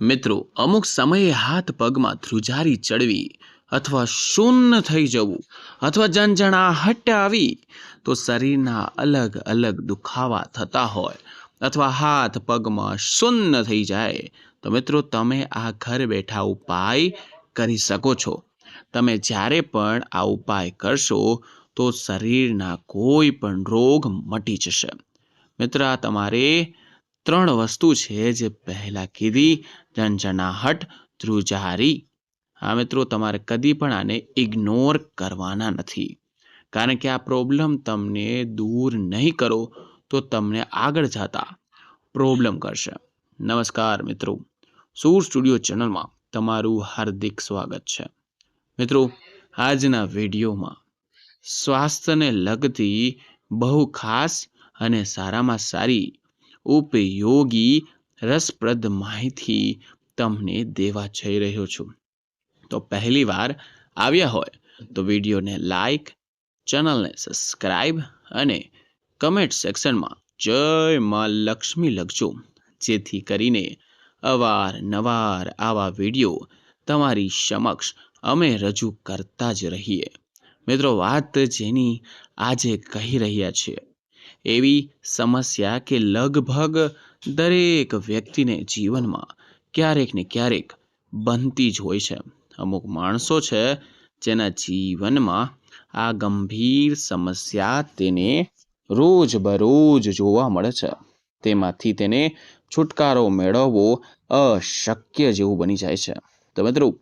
મિત્રો, અમુક સમયે હાથ પગમાં ધ્રુજારી ચડવી અથવા શૂન્ય થઈ જવું અથવા જણજણાહટ આવી તો શરીરના અલગ અલગ દુખાવા થતા હોય અથવા હાથ પગમાં શૂન્ય થઈ જાય. તો મિત્રો, તમે આ ઘર બેઠા ઉપાય કરી શકો છો. તમે જ્યારે પણ આ ઉપાય કરશો તો શરીરના કોઈ પણ રોગ મટી જશે. મિત્ર તમારે ત્રણ વસ્તુ છે જે પહેલાં કીધી. ઝંઝણાહટ ધ્રુજારી. હા મિત્રો, તમારે કદી પણ આને ઇગ્નોર કરવાના નથી. કારણ કે આ પ્રોબ્લેમ તમને દૂર નહીં કરો તો તમને આગળ જતા પ્રોબ્લેમ કરશે. નમસ્કાર મિત્રો. સૂર સ્ટુડિયો ચેનલમાં તમારું હાર્દિક સ્વાગત છે. મિત્રો, આજના વિડીયોમાં સ્વાસ્થ્યને લગતી બહુ ખાસ અને સારામાં સારી ઉપયોગી રસપ્રદ માહિતી તમને દેવા જઈ રહ્યો છું. તો પહેલી વાર આવ્યા હોય તો વિડીયોને લાઈક, ચેનલને સબસ્ક્રાઈબ અને કમેન્ટ સેક્શનમાં જય માં લક્ષ્મી લખજો. જેથી કરીને અવારનવાર આવા વીડિયો તમારી સમક્ષ અમે રજૂ કરતા જ રહીએ. મિત્રો, વાત જેની આજે કહી રહ્યા છીએ એવી સમસ્યા કે લગભગ દરેક વ્યક્તિને જીવનમાં ક્યારેક ને ક્યારેક બનતી જ હોય છે. અમુક માણસો છે જેના જીવનમાં આ ગંભીર સમસ્યા તેને રોજ બરોજ જોવા મળે છે. તેમાંથી તેને છુટકારો મેળવવો અશક્ય જેવું બની જાય છે. તો મિત્રો,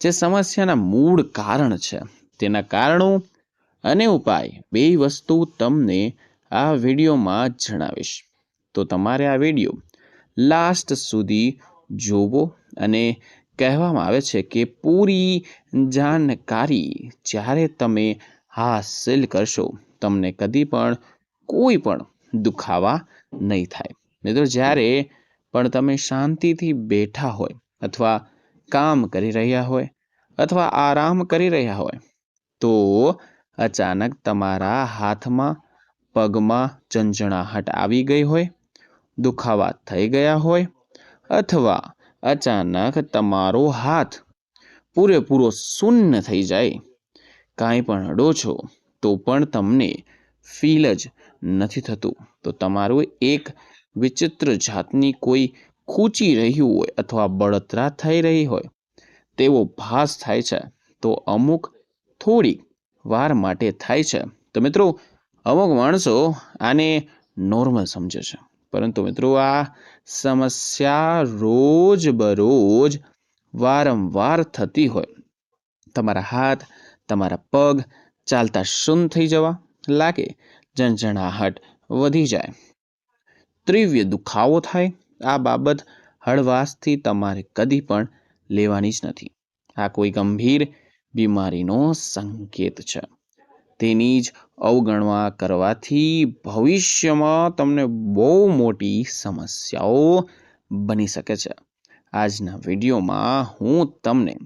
જે સમસ્યાના મૂળ કારણ છે, તેના કારણો અને ઉપાય બે વસ્તુ તમને આ વિડીયોમાં જણાવીશ. તો તમારે આ વીડિયો લાસ્ટ સુધી જોવો અને કહેવામાં આવે છે કે પૂરી જાણકારી જ્યારે તમે હાસિલ કરશો, તમને કદી પણ કોઈ પણ દુખાવા નહીં થાય. મિત્રો, જ્યારે પણ તમે શાંતિથી બેઠા હોય અથવા કામ કરી રહ્યા હોય અથવા આરામ કરી રહ્યા હોય, તો અચાનક તમારા હાથમાં પગમાં ઝંઝણાહટ આવી ગઈ હોય, દુખાવા થઈ ગયા હોય અથવા અચાનક તમારો હાથ પૂરેપૂરો શૂન્ય થઈ જાય, કાંઈ પણ અડો છો, તો પણ તમને ફીલ જ નથી થતું. તો તમારું એક વિચિત્ર જાતની કોઈ ખૂંચી રહ્યું હોય અથવા બળતરા થઈ રહી હોય, તેવો ભાસ થાય છે. તો અમુક થોડી વાર માટે થાય છે. તો મિત્રો અમુક માણસો આને નોર્મલ સમજે છે. પરંતુ મિત્રો, આ સમસ્યા રોજ બરોજ વારંવાર થતી હોય. તમારા હાથ, તમારા પગ ચાલતા શૂન થઈ જવા લાગે ઝણઝણાહટ વધી જાય. તીવ્ર દુખાવો થાય, આ બાબત હળવાશથી તમારે કદી પણ લેવાની જ નથી. આ કોઈ ગંભીર બીમારીનો સંકેત છે. તેની જ અવગણવા કરવાથી ભવિષ્યમાં તમને બહુ મોટી સમસ્યાઓ બની શકે છે. આજના વિડીયોમાં હું તમને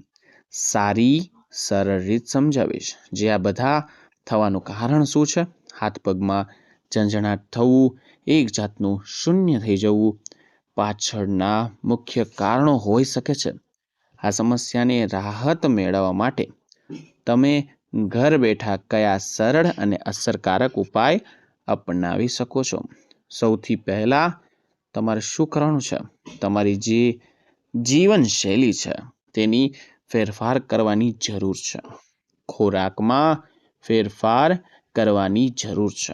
સારી, સરળ રીત સમજાવીશ. જે આ બધા થવાનું કારણ શું છે? હાથ પગમાં ઝંઝણાટ થવું, એક જાતનું શૂન્ય થઈ જવું પાછળના મુખ્ય કારણો હોઈ શકે છે. આ સમસ્યાને રાહત મેળવવા માટે તમે ઘર બેઠા કયા સરળ અને અસરકારક ઉપાય અપનાવી શકો છો? સૌથી પહેલાં તમારે શું કરવાનું છે? તમારી જે જીવનશૈલી છે, તેની ફેરફાર કરવાની જરૂર છે. ખોરાકમાં ફેરફાર કરવાની જરૂર છે.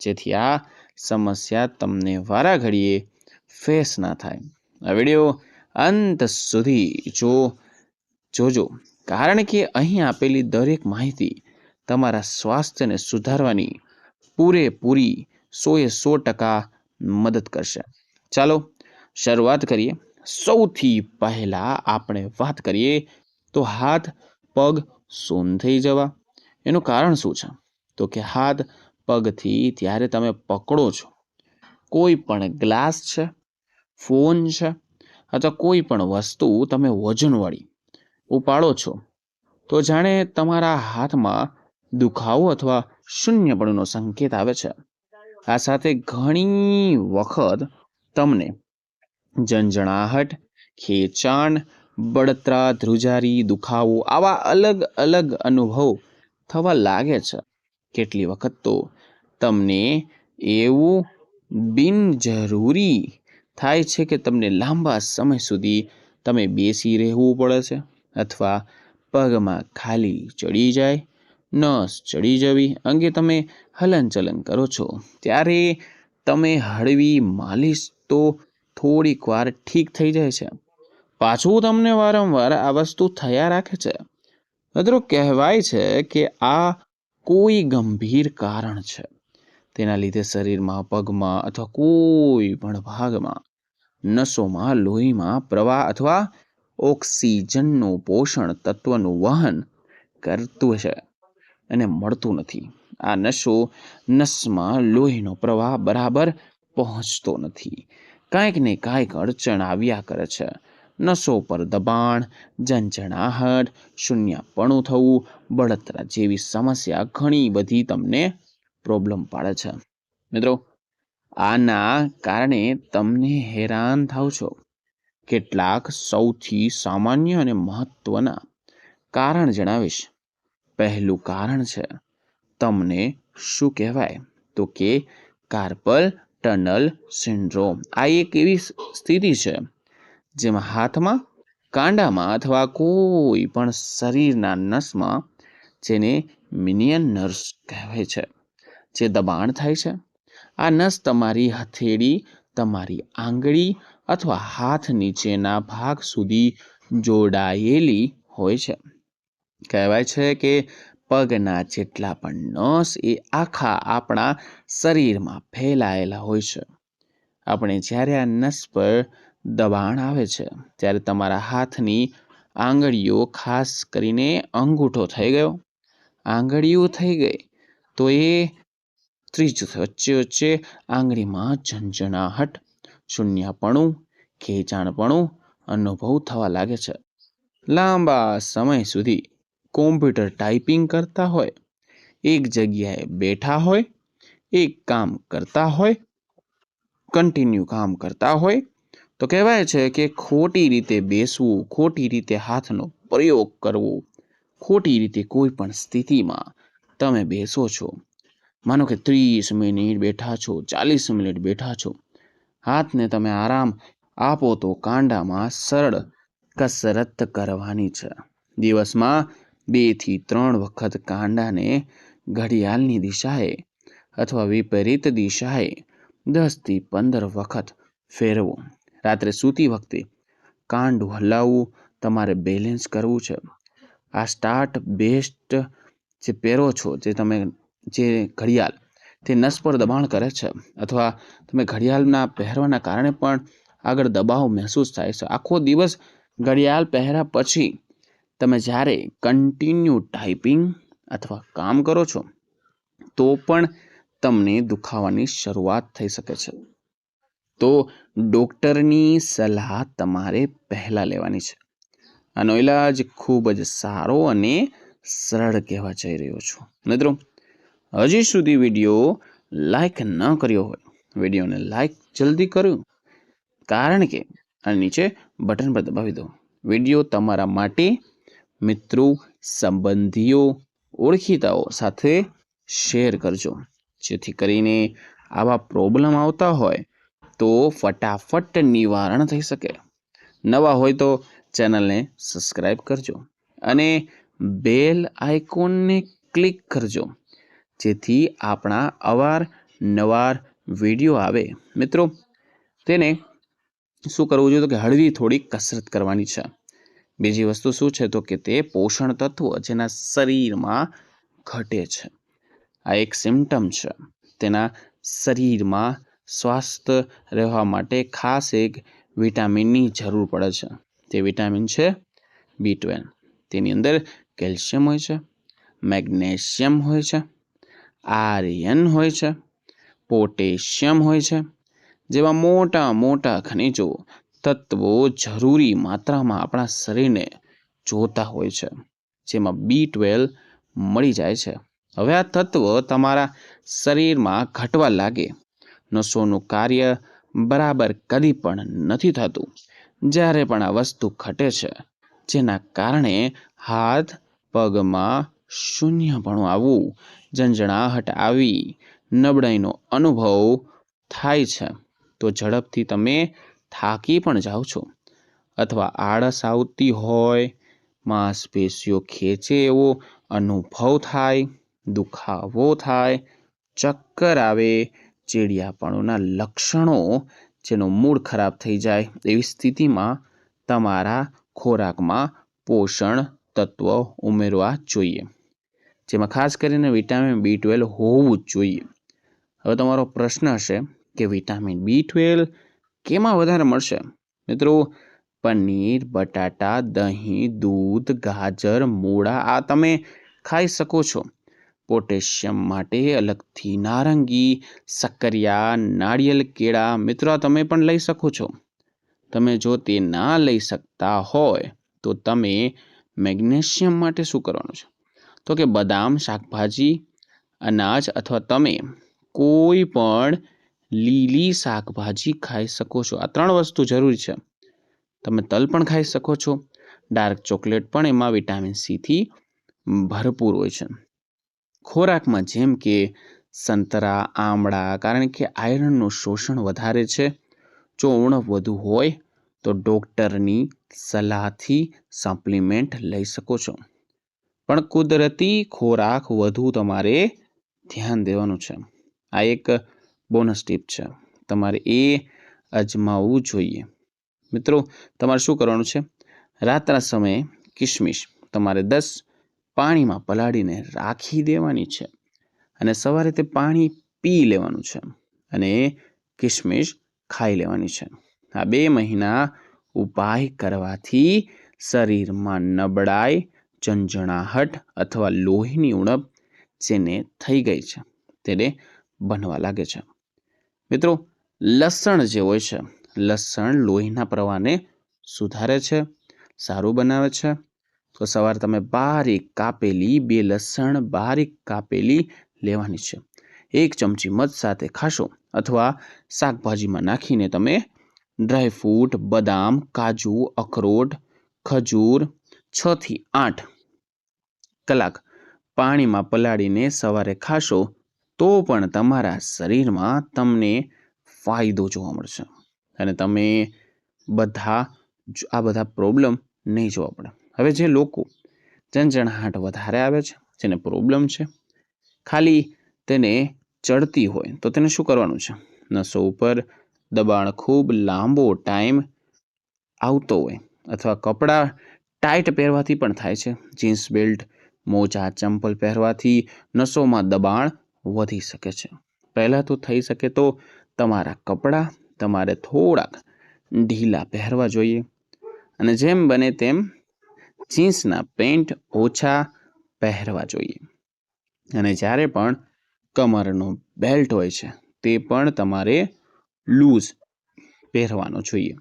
જેથી આ સમસ્યા તમને વારા ઘડીએ ફેસ ના થાય. આ વીડિયો અંત સુધી જો, જોજો. કારણ કે અહીં આપેલી દરેક માહિતી તમારા સ્વાસ્થ્યને સુધારવાની પૂરેપૂરી સોએ સો ટકા મદદ કરશે. ચાલો શરૂઆત કરીએ. સૌથી પહેલાં આપણે વાત કરીએ તો હાથ, પગ, સૂન થઈ જવા. એનું કારણ શું છે? તો કે હાથ, પગથી ત્યારે તમે પકડો છો. કોઈ પણ ગ્લાસ છે, ફોન છે, અથવા કોઈ પણ વસ્તુ તમે વજનવાળી ઉપાડો છો. તો જાણે તમારા હાથમાં દુખાવો અથવા શૂન્યપણનો સંકેત આવે છે. આ સાથે ઘણી વખત તમને ઝંઝણાહટ, ખેંચાણ, બળતરા, ધ્રુજારી, દુખાવો આવા અલગ અલગ અનુભવ થવા લાગે છે. કેટલી વખત તો તમને એવું બિનજરૂરી થાય છે કે તમને લાંબા સમય સુધી તમે બેસી રહેવું પડે છે. અથવા પગમાં ખાલી ચડી જાય, નસ ચડી જવી અંગે તમે હલનચલન કરો છો, ત્યારે તમે હળવી માલિશ તો થોડીક વાર ઠીક થઈ જાય છે. પાછું તમને વારંવાર આ વસ્તુ થયા રાખે છે. મિત્રો, કહેવાય છે કે આ કોઈ ગંભીર કારણ છે. તેના લીધે શરીરમાં, પગમાં અથવા કોઈ પણ ભાગમાં, નસોમાં, લોહીમાં પ્રવાહ અથવા ઓક્સિજનનું પોષણ તત્વનું વહન કરતું છે અને મળતું નથી. આ નસો નસમાં લોહીનો પ્રવાહ બરાબર પહોંચતો નથી. કાંઈક ને કાંઈક અડચણ આવ્યા કરે છે. નસો પર દબાણ, ઝંઝણાહટ, શૂન્યપણું થવું, બળતરા જેવી સમસ્યા ઘણી બધી તમને પ્રોબ્લેમ પાડે છે. મિત્રો, આના કારણે તમને હેરાન થાવ છો. કેટલાક સૌથી સામાન્ય અને મહત્વના કારણ જણાવીશ. પહેલું કારણ છે, તમને શું કહેવાય? તો કે કાર્પલ ટનલ સિન્ડ્રોમ. આ એક એવી સ્થિતિ છે, જેમાં હાથમાં, કાંડામાં અથવા કોઈ પણ શરીરના નસમાં જેને મિનિયન નર્સ કહેવાય છે, જે દબાણ થાય છે. આ નસ તમારી હથેળી, તમારી આંગળી અથવા હાથ નીચેના ભાગ સુધી જોડાયેલી હોય છે. કહેવાય છે કે પગના જેટલા પણ નસ એ આખા આપણા શરીરમાં ફેલાયેલા હોય છે. આપણે જ્યારે આ નસ પર દબાણ આવે છે, ત્યારે તમારા હાથની આંગળીઓ ખાસ કરીને અંગૂઠો થઈ ગયો. આંગળીઓ થઈ ગઈ તો એ ત્રીજું વચ્ચે વચ્ચે આંગળીમાં ઝંઝણાહટ શૂન્યપણું, ખેંચાણપણું અનુભવ થવા લાગે છે. લાંબા સમય સુધી કોમ્પ્યુટર ટાઈપિંગ કરતા હોય, એક જગ્યાએ બેઠા હોય, એક કામ કરતા હોય, કન્ટિન્યુ કામ કરતા હોય, તો કહેવાય છે કે ખોટી રીતે બેસવું, ખોટી રીતે હાથનો પ્રયોગ કરવો, ખોટી રીતે કોઈ પણ સ્થિતિમાં તમે બેસો છો. માનો કે ત્રીસ મિનિટ બેઠા છો, ચાલીસ મિનિટ બેઠા છો હાથને તમે આરામ આપો તો કાંડામાં સરળ કસરત કરવાની છે. દિવસમાં બેથી ત્રણ વખત કાંડાને ઘડિયાળની દિશાએ અથવા વિપરીત દિશાએ દસથી પંદર વખત ફેરવો. રાત્રે સૂતી વખતે કાંડું હલાવવું તમારે બેલેન્સ કરવું છે. આ સ્ટાર્ટ બેસ્ટ જે પહેરો છો, જે તમે જે ઘડિયાળ તે નસ પર દબાણ કરે છે. અથવા તમે ઘડિયાળના પહેરવાના કારણે પણ આગળ દબાવ મહેસૂસ થાય છે. આખો દિવસ ઘડિયાળ પહેર્યા પછી તમે જ્યારે કન્ટિન્યુ ટાઈપિંગ અથવા કામ કરો છો, તો પણ તમને દુખાવાની શરૂઆત થઈ શકે છે. તો ડૉક્ટરની સલાહ તમારે પહેલાં લેવાની છે. આનો ઇલાજ ખૂબ જ સારો અને સરળ કહેવા જઈ રહ્યો છું. મિત્રો હજી સુધી વીડિયો લાઈક ન કર્યો હોય, વિડીયોને લાઈક જલ્દી કર્યું કારણ કે આ નીચે બટન પર દબાવી દો. વીડિયો તમારા માટે મિત્રો, સંબંધીઓ, ઓળખીતાઓ સાથે શેર કરજો. જેથી કરીને આવા પ્રોબ્લેમ આવતા હોય તો ફટાફટ નિવારણ થઈ શકે. નવા હોય તો ચેનલને સબસ્ક્રાઈબ કરજો અને બેલ આઇકોનને ક્લિક કરજો. જેથી આપણા અવાર નવાર વીડિયો આવે. મિત્રો, તેને શું કરવું જોઈએ? તો કે હળવી થોડી કસરત કરવાની છે. બીજી વસ્તુ શું છે? તો કે તે પોષણ તત્વો જેના શરીરમાં ઘટે છે. આ એક સિમ્ટમ છે. તેના શરીરમાં સ્વાસ્થ રહેવા માટે ખાસ એક વિટામિનની જરૂર પડે છે. તે વિટામિન છે બી ટ્વેલ્વ. તેની અંદર કેલ્શિયમ હોય છે, મેગ્નેશિયમ હોય છે આર્યન હોય છે, પોટેશિયમ હોય છે, જેવા મોટા મોટા ખનિજો તત્વો જરૂરી માત્રામાં આપણા શરીરને જોતા હોય છે, જેમાં બી ટ્વેલ્વ મળી જાય છે. હવે આ તત્વ તમારા શરીરમાં ઘટવા લાગે નસોનું કાર્ય બરાબર કદી પણ નથી થતું. જ્યારે પણ આ વસ્તુ ઘટે છે, જેના કારણે હાથ પગમાં શૂન્યપણું આવવું ઝંઝણાહટ આવી. નબળાઈનો અનુભવ થાય છે. તો ઝડપથી તમે થાકી પણ જાઓ છો. અથવા આળસ આવતી હોય, માંસપેશીઓ ખેંચે એવો અનુભવ થાય, દુખાવો થાય, ચક્કર આવે, ચીડિયાપણુંના લક્ષણો જેનો મૂડ ખરાબ થઈ જાય એવી સ્થિતિમાં તમારા ખોરાકમાં પોષણ તત્વ ઉમેરવા જોઈએ. જેમાં ખાસ કરીને વિટામિન બી ટ્વેલ્વ હોવું જ જોઈએ. હવે તમારો પ્રશ્ન હશે કે વિટામિન બી ટ્વેલ્વ કેમાં વધારે મળશે? મિત્રો, પનીર, બટાટા, દહીં, દૂધ, ગાજર, મૂળા, આ તમે ખાઈ શકો છો. પોટેશિયમ માટે અલગથી નારંગી, સક્કરિયા, નાળિયેર કેળા, મિત્રો તમે પણ લઈ શકો છો. તમે જો તે ના લઈ શકતા હોય, તો તમે મેગ્નેશિયમ માટે શું કરવાનું છે? તો કે બદામ, શાકભાજી, અનાજ અથવા તમે કોઈ પણ લીલી શાકભાજી ખાઈ શકો છો. આ ત્રણ વસ્તુ જરૂરી છે. તમે તલ પણ ખાઈ શકો છો. ડાર્ક ચોકલેટ પણ એમાં વિટામિન સીથી ભરપૂર હોય છે. ખોરાકમાં જેમ કે સંતરા, આમળા, કારણ કે આયરનનું શોષણ વધારે છે. જો ઉણપ વધુ હોય તો ડૉક્ટરની સલાહથી સપ્લિમેન્ટ લઈ શકો છો. પણ કુદરતી ખોરાક વધુ તમારે ધ્યાન દેવાનું છે. આ એક બોનસ ટીપ છે. તમારે એ અજમાવવું જોઈએ. મિત્રો, તમારે શું કરવાનું છે? રાતના સમયે કિશમિશ તમારે દસ પાણીમાં પલાળીને રાખી દેવાની છે અને સવારે તે પાણી પી લેવાનું છે અને કિશમિશ ખાઈ લેવાની છે. આ બે મહિના ઉપાય કરવાથી શરીરમાં નબળાઈ ઝંઝણાહટ અથવા લોહીની ઉણપ જેને થઈ ગઈ છે, તેને બનવા લાગે છે. મિત્રો, લસણ જે હોય છે, લસણ લોહીના પ્રવાહને સુધારે છે, સારું બનાવે છે. તો સવારે તમે બારીક કાપેલી, બે લસણ બારીક કાપેલી લેવાની છે. એક ચમચી મધ સાથે ખાશો અથવા શાકભાજીમાં નાખીને તમે ડ્રાયફ્રૂટ, બદામ, કાજુ, અખરોટ, ખજૂર છથી આઠ કલાક પાણીમાં પલાળીને સવારે ખાશો, તો પણ તમારા શરીરમાં તમને ફાયદો જોવા મળશે. અને તમે બધા આ બધા પ્રોબ્લેમ નહીં જોવા પડે. હવે જે લોકો ઝંઝણાટ વધારે આવે છે, જેને પ્રોબ્લેમ છે, ખાલી તેને ચડતી હોય, તો તેને શું કરવાનું છે? નસો ઉપર દબાણ ખૂબ લાંબો ટાઈમ આવતો હોય, અથવા કપડાં ટાઈટ પહેરવાથી પણ થાય છે. જીન્સ બેલ્ટ મોજા, ચંપલ પહેરવાથી નસોમાં દબાણ વધી શકે છે. પહેલાં તો થઈ શકે તો તમારા કપડાં તમારે થોડાક ઢીલા પહેરવા જોઈએ. અને જેમ બને તેમ જીન્સના પેન્ટ ઓછા પહેરવા જોઈએ. અને જ્યારે પણ કમરનો બેલ્ટ હોય છે, તે પણ તમારે લૂઝ પહેરવાનો જોઈએ.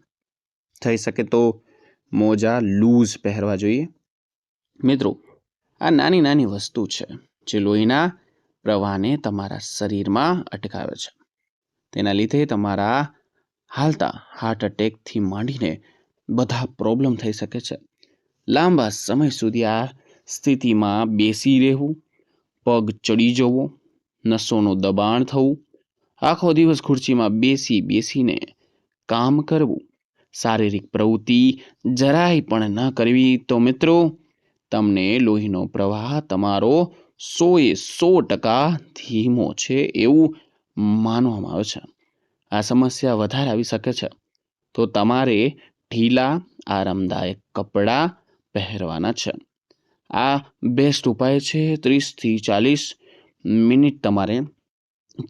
થઈ શકે તો મોજા, લૂઝ પહેરવા જોઈએ. મિત્રો, આ નાની નાની વસ્તુ છે જે લોહીના પ્રવાહને તમારા શરીરમાં અટકાવે છે. તેના લીધે તમારા હાલતા હાર્ટ એટેકથી માંડીને બધા પ્રોબ્લેમ થઈ શકે છે. લાંબા સમય સુધી આ સ્થિતિમાં બેસી રહેવું, પગ ચડી જવો, નસોનું દબાણ થવું, આખો દિવસ ખુરશીમાં બેસી બેસીને કામ કરવું શારીરિક પ્રવૃત્તિ જરાય પણ ન કરવી. તો મિત્રો, તમને લોહીનો પ્રવાહ તમારો સોએ સો ટકા ધીમો છે એવું માનવામાં આવે છે. આ સમસ્યા વધારે આવી શકે છે. તો તમારે ઢીલા, આરામદાયક કપડાં પહેરવાના છે. આ બેસ્ટ ઉપાય છે. ત્રીસથી ચાલીસ મિનિટ તમારે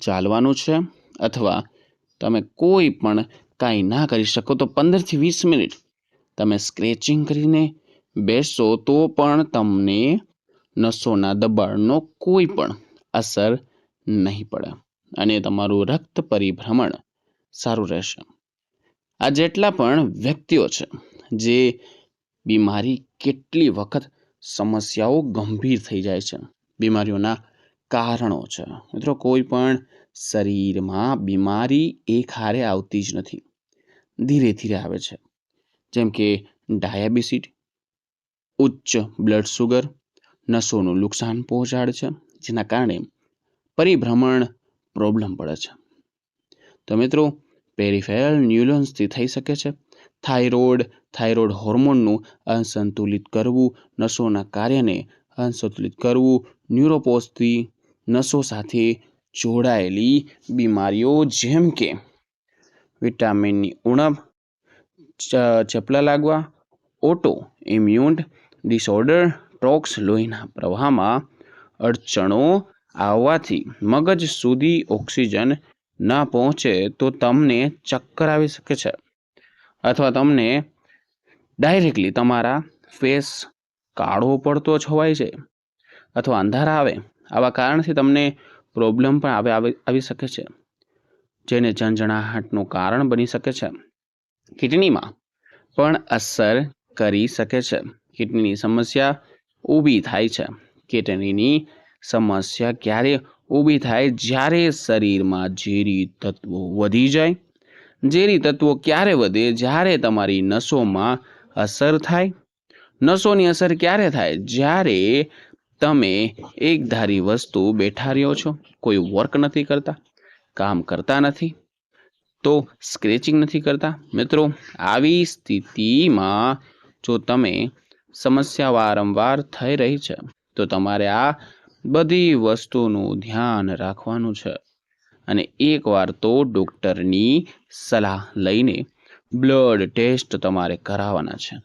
ચાલવાનું છે. અથવા તમે કોઈ પણ કાંઈ ના કરી શકો તો પંદરથી વીસ મિનિટ તમે સ્ક્રેચિંગ કરીને બેસો તો પણ તમને નસોના દબાણનો કોઈ પણ અસર નહીં પડે અને તમારું રક્ત પરિભ્રમણ સારું રહેશે. આ જેટલા પણ વ્યક્તિઓ છે જે બીમારી કેટલી વખત સમસ્યાઓ ગંભીર થઈ જાય છે, બીમારીઓના કારણો છે. મિત્રો, કોઈ પણ શરીરમાં બીમારી એક હારે આવતી જ નથી. ધીરે ધીરે આવે છે. જેમ કે ડાયાબિટીસ ઉચ્ચ બ્લડ સુગર, નસોનું નુકસાન પહોંચાડે છે, જેના કારણે પરિભ્રમણ પ્રોબ્લેમ પડે છે. તો મિત્રો પેરિફેરલ ન્યુરોન્સથી થઈ શકે છે. થાઇરોઇડ થાઇરોઇડ હોર્મોનનું અસંતુલિત કરવું, નસોના કાર્યને અસંતુલિત કરવું ન્યુરોપોસથી નસો સાથે જોડાયેલી બીમારીઓ જેમ કે વિટામિનની ઉણપ ચપલા લાગવા, ઓટો ઇમ્યુન ડિસઓર્ડર ટોક્સ, લોહીના પ્રવાહમાં અડચણો આવવાથી મગજ સુધી ઓક્સિજન ન પહોંચે તો તમને ચક્કર આવી શકે છે. અથવા તમને ડાયરેક્ટલી તમારા ફેસ કાળો પડતો છવાય છે અથવા અંધારા આવે, આવા કારણથી તમને પ્રોબ્લેમ પણ આવી આવી શકે છે. જેને ઝંઝણાહટનું કારણ બની શકે છે. કિડનીમાં પણ અસર કરી શકે છે. કિડનીની સમસ્યા ઊભી થાય છે. કિડનીની સમસ્યા ક્યારે ઊભી થાય? જ્યારે શરીરમાં ઝેરી તત્વો વધી જાય, ઝેરી તત્વો ક્યારે વધે? જ્યારે તમારી નસોમાં અસર થાય, નસોની અસર ક્યારે થાય? જ્યારે તમે એકધારી વસ્તુ બેઠા રહ્યો છો, કોઈ વર્ક નથી કરતા કામ કરતા નથી, તો સ્ક્રેચિંગ નથી કરતા. મિત્રો, આવી સ્થિતિમાં જો તમે સમસ્યા વારંવાર થઈ રહી છે, તો તમારે આ બધી વસ્તુનું ધ્યાન રાખવાનું છે. અને એકવાર તો ડૉક્ટરની સલાહ લઈને બ્લડ ટેસ્ટ તમારે કરાવવાના છે.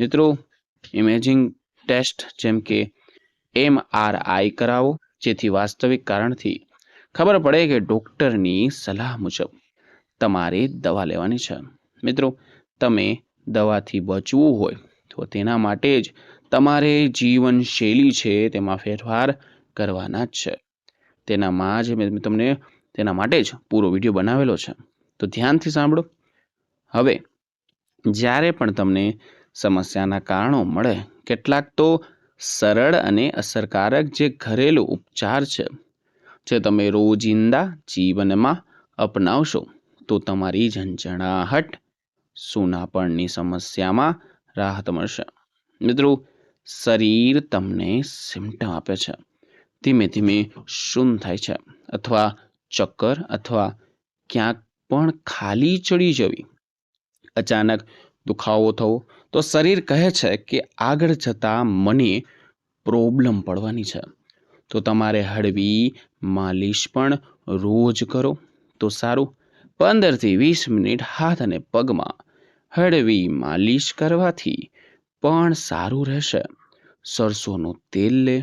મિત્રો ઇમેજિંગ ટેસ્ટ જેમ કે એમઆરઆઈ કરાવો, જેથી વાસ્તવિક કારણથી ખબર પડે કે ડૉક્ટરની સલાહ મુજબ તમારે દવા લેવાની છે. મિત્રો, તમે દવાથી બચવું હોય તો તેના માટે જ તમારે જીવનશૈલી છે તેમાં ફેરફાર કરવાના જ છે. તેનામાં જ મેં તમને તેના માટે જ પૂરો વીડિયો બનાવેલો છે. તો ધ્યાનથી સાંભળો. હવે, જ્યારે પણ તમને સમસ્યાના કારણો મળે, કેટલાક તો સરળ અને અસરકારક જે ઘરેલું ઉપચાર છે જે તમે રોજિંદા જીવનમાં અપનાવશો, તો તમારી ઝંઝણાહટ સૂનાપણની સમસ્યામાં રાહત મળશે. મિત્રો, શરીર તમને સિમ્ટમ આપે છે. ધીમે ધીમે શૂન થાય છે. અથવા ચક્કર અથવા ક્યાંક પણ ખાલી ચડી જવી. અચાનક દુખાવો થવો, તો શરીર કહે છે કે આગળ જતાં મને પ્રોબ્લેમ પડવાની છે. તો તમારે હળવી માલિશ પણ રોજ કરો. તો સારું. પંદરથી વીસ મિનિટ હાથ અને પગમાં હળવી માલિશ કરવાથી પણ સારું રહેશે. સરસોનું તેલ લે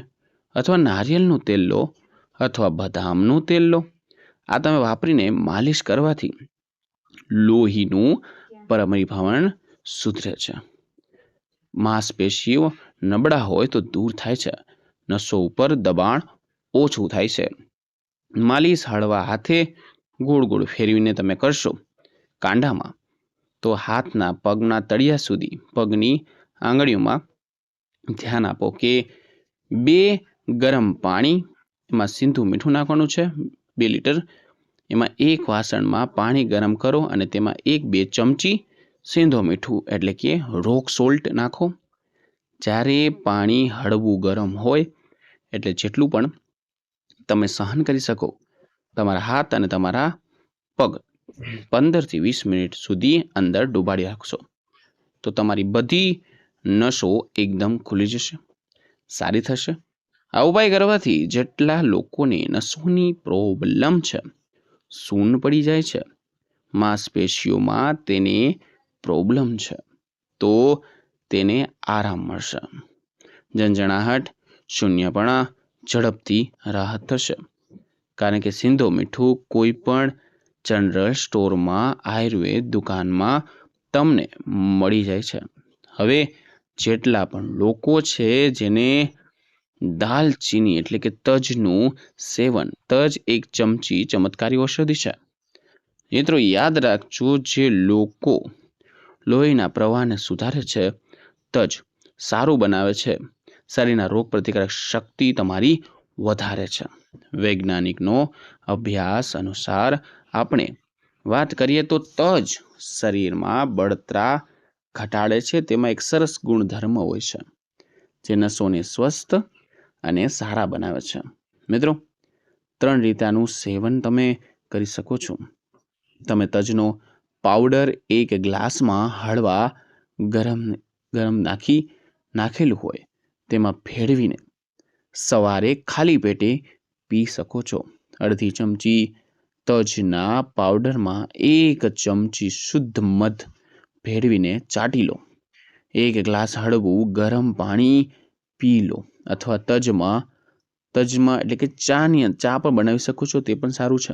અથવા નારિયેળનું તેલ લો અથવા બદામનું તેલ લો. આ તમે વાપરીને માલિશ કરવાથી લોહીનું પરમરીભવણ સુધરે છે. માંસપેશીઓ નબળા હોય તો દૂર થાય છે. નસો ઉપર દબાણ ઓછું થાય છે. માલિશ હળવા હાથે ગોળ ગોળ ફેરવીને તમે કરશો કાંડામાં તો હાથના પગના તળિયા સુધી પગની આંગળીઓમાં ધ્યાન આપો કે બે ગરમ પાણી એમાં સિંધુ મીઠું નાખવાનું છે, બે લીટર. એમાં એક વાસણમાં પાણી ગરમ કરો અને તેમાં એક બે ચમચી સેંધો મીઠું એટલે કે રોક સોલ્ટ નાખો. જ્યારે પાણી હળવું ગરમ હોય, એટલે જેટલું પણ તમે સહન કરી શકો. તમારા હાથ અને તમારા પગ પંદરથી વીસ મિનિટ સુધી અંદર ડૂબાડી રાખશો. તો તમારી બધી નસો એકદમ ખુલી જશે. સારી થશે. આ ઉપાય કરવાથી જેટલા લોકોને નસોની પ્રોબ્લેમ છે, સૂન પડી જાય છે. માંસપેશીઓમાં તેને પ્રોબ્લેમ છે. તો તેને આરામ મળશે. ઝંઝણાહટ શૂન્યપણા ઝડપથી રાહત થશે. કારણ કે સિંધો મીઠું કોઈ પણ જનરલ સ્ટોરમાં, આયુર્વેદ દુકાનમાં તમને મળી જાય છે. હવે જેટલા પણ લોકો છે જેને દાલચીની એટલે કે તજનું સેવન, તજ એક ચમચી ચમત્કારી ઔષધિ છે. મિત્રો, યાદ રાખજો જે લોકો લોહીના પ્રવાહને સુધારે છે, તજ સારું બનાવે છે. શરીરના રોગ પ્રતિકારક શક્તિ તમારી વધારે છે. વૈજ્ઞાનિકનો અભ્યાસ અનુસાર આપણે વાત કરીએ તો તજ શરીરમાં બળતરા ઘટાડે છે. તેમાં એક સરસ ગુણધર્મ હોય છે જે નસોને સ્વસ્થ અને સારા બનાવે છે. મિત્રો, ત્રણ રીતાનું સેવન તમે કરી શકો છો. તમે તજનો પાવડર એક ગ્લાસમાં હળવા ગરમ ગરમ નાખી, નાખેલું હોય. તેમાં ભેળવીને સવારે ખાલી પેટે પી શકો છો. અડધી ચમચી તજના પાવડરમાં એક ચમચી શુદ્ધ મધ ભેળવીને ચાટી લો. એક ગ્લાસ હળવું ગરમ પાણી પી લો અથવા તજમાં તજમાં એટલે કે ચાની, ચા પણ બનાવી શકો છો, તે પણ સારું છે.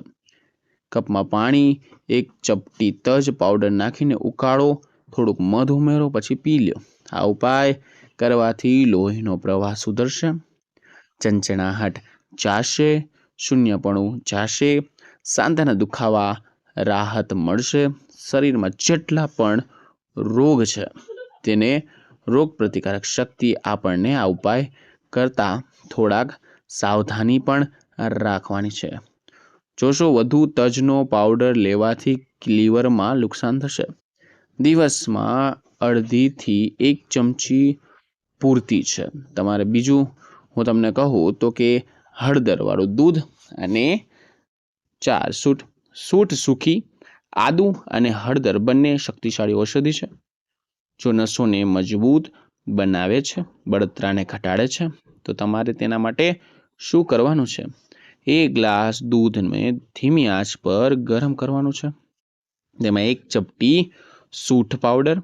કપમાં પાણી, એક ચપટી તજ પાવડર નાખીને ઉકાળો, થોડુંક મધ ઉમેરો, પછી પી લો આ ઉપાય કરવાથી લોહીનો પ્રવાહ સુધરશે. ચંચણાહટ જાશે શૂન્યપણું જાશે સાંધાના દુખાવા રાહત મળશે. શરીરમાં જેટલા પણ રોગ છે, તેને રોગ પ્રતિકારક શક્તિ આપણને આ ઉપાય કરતાં થોડાક સાવધાની પણ રાખવાની છે. જોશો, વધુ તજનો પાવડર લેવાથી લીવરમાં નુકસાન થશે. દિવસમાં અડધીથી એક ચમચી પૂરતી છે. તમારે બીજું હું તમને કહું તો કે હળદરવાળું દૂધ અને ચાર સૂટ સૂટ સૂકી આદુ અને હળદર બંને શક્તિશાળી ઔષધિ છે. જો નસોને મજબૂત બનાવે છે, બળતરાને ઘટાડે છે, તો તમારે તેના માટે શું કરવાનું છે? એક ગ્લાસ દૂધને ધીમી આંચ પર ગરમ કરવાનું છે. તેમાં એક ચપટી સૂઠ પાવડર,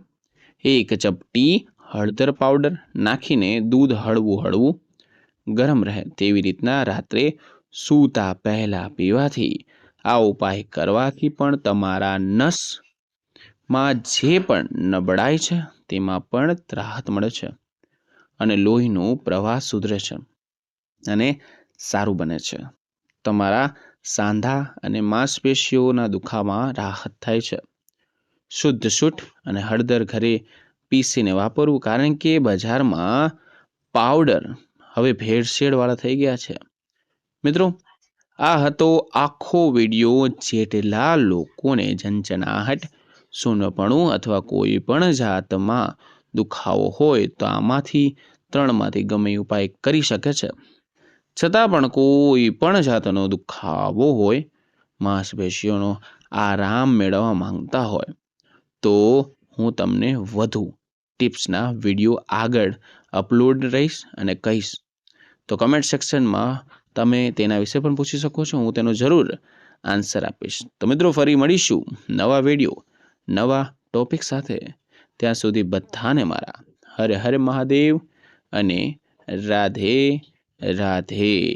એક ચપટી હળદર પાવડર નાખીને દૂધ હળવું હળવું ગરમ રહે તેવી રીતના રાત્રે સૂતા પહેલાં પીવાથી આ ઉપાય કરવાથી પણ તમારા નસમાં જે પણ નબળાઈ છે તેમાં પણ રાહત મળે છે અને લોહીનું પ્રવાહ સુધરે છે અને સારું બને છે. તમારા સાંધા અને માંસપેશીઓના દુખાવામાં રાહત થાય છે. શુદ્ધ સૂટ અને હળદર ઘરે પીસીને વાપરવું, કારણ કે બજારમાં પાવડર હવે ભેળસેળવાળા થઈ ગયા છે. મિત્રો, આ હતો આખો વીડિયો જેટલા લોકોને ઝંઝનાહટ સુનપણું અથવા કોઈ પણ જાતમાં દુખાવો હોય તો આમાંથી ત્રણમાંથી ગમે ઉપાય કરી શકે છે. છતાં પણ કોઈ પણ જાતનો દુખાવો હોય, માંસપેશીઓનો આરામ મેળવવા માંગતા હોય, તો હું તમને વધુ ટિપ્સના વીડિયો આગળ અપલોડ રહીશ અને કહીશ. તો કમેન્ટ સેક્શનમાં તમે તેના વિશે પણ પૂછી શકો છો, હું તેનો જરૂર આન્સર આપીશ. તો મિત્રો, ફરી મળીશું નવા વીડિયો, નવા ટોપિક સાથે. ત્યાં સુધી બધાને મારા હરે હરે મહાદેવ અને રાધે રાધે.